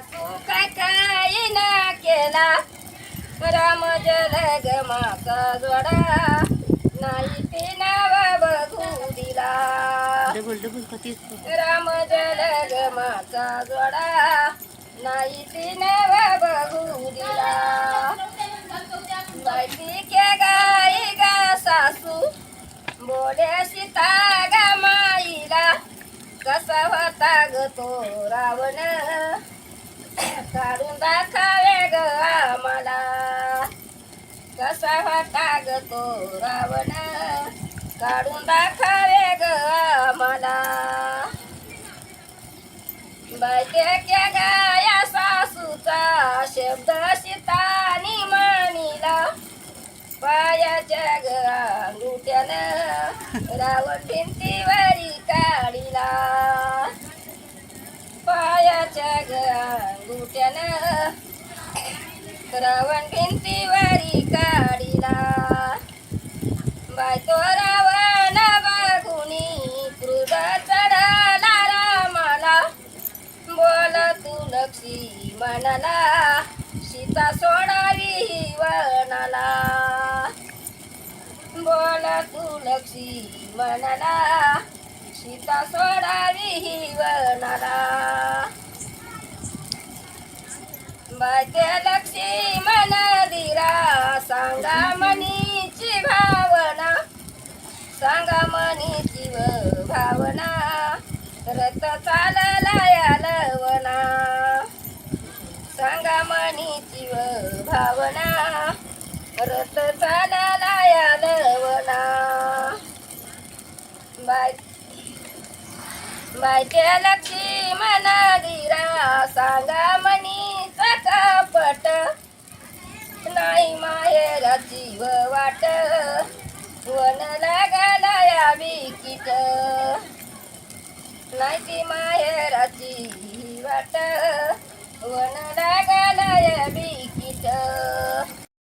तू काय काय ना केला. राम जल गमाचा जोडा. नाही पिनावा बघू दिला. Double double? राम जल जोडा. नाही पिनावा बघू दिला. माहिती के गाई गा सासू. बोल्या सीता गा माईला. कसा होता ग तो रावण? काढून दाखवे ग आम्हाला. कसा होता ग तो रावण? काढून दाखवे ग आम्हाला. बायक्या गाया सासूचा शब्द सीतानी मानिला पायाच्या अंगुठ्यानं रावण भिंतीवरी काढिला. रावण भिंतीवरी काढिला. बाय तो रावण बागुनी क्रुद चढला रामाला. बोल तू लक्षी मनाला सीता सोडावी वनाला बोल तू लक्षी मनाला सीता सोडावी व बाते लक्ष्मी मन दिरा सांगा मनीची भावना. सांगा मनीची भावना. रथ चालला यालवना सांगा मनीची भावना. रथ चालला यालवना बाय बायते लक्ष्मी मनादिरा सांगा मनीचा पट. नाही मायेला जीव वाट. वन लागला या विकीट. नाही ती माहेराची वाट.